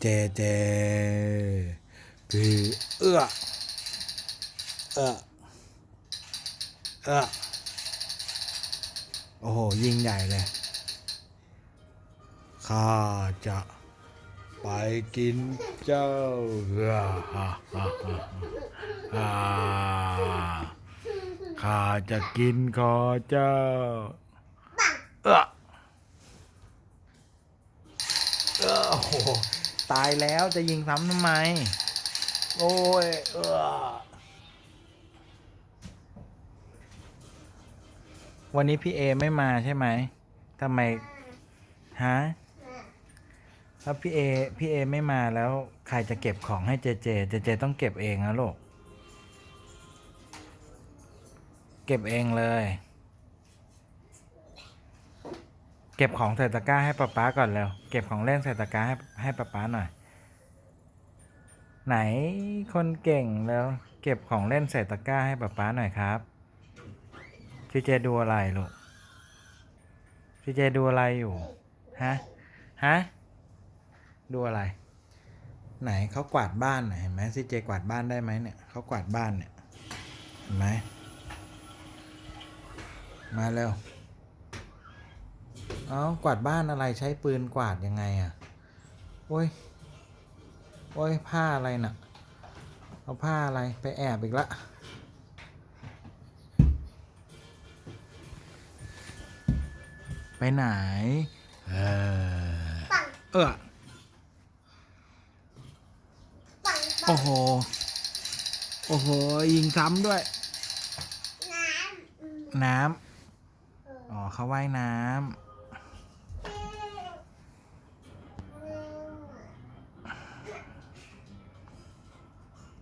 เจเจพี่เอื้อเอื้อเอื้อโอ้โห ยิงใหญ่เลยข้าจะไปกินเจ้าฮ่าฮ่าฮ่าฮ่าฮ่าข้าจะกินขอเจ้าเออเออโอ้โห ตายแล้วจะยิงซ้ำทำไม โอ้ย เออวันนี้พี่เอไม่มาใช่ไหมทำไม ฮะถ้าพี่เอ พี่เอไม่มาแล้วใครจะเก็บของให้เจเจ เจเจต้องเก็บเองนะลูก เก็บเองเลย เก็บของใส่ตะกร้าให้ป๊าป๊าก่อนเร็วเก็บของเล่นใส่ตะกร้าให้ให้ป๊าป๊าหน่อย ไหนคนเก่งแล้ว เก็บของเล่นใส่ตะกร้าให้ป๊าป๊าหน่อยครับเจเจดูอะไรลูกเจเจดูอะไรอยู่ฮะฮะดูอะไร ไหนเขากวาดบ้านเห็นไหมซีเจกวาดบ้านได้ไหมเนี่ยเขากวาดบ้านเนี่ยเห็นไหมมาเร็ว เอากวาดบ้านอะไรใช้ปืนกวาดยังไงอะ โอ้ย โอ้ยผ้าอะไรน่ะ เอาผ้าอะไรไปแอบอีกละ ไปไหน เออปังเออปังโอ้โห โอ้โห ยิงซ้ำด้วย น้ำอืมน้เออำอ๋อเขาว่ายน้ำ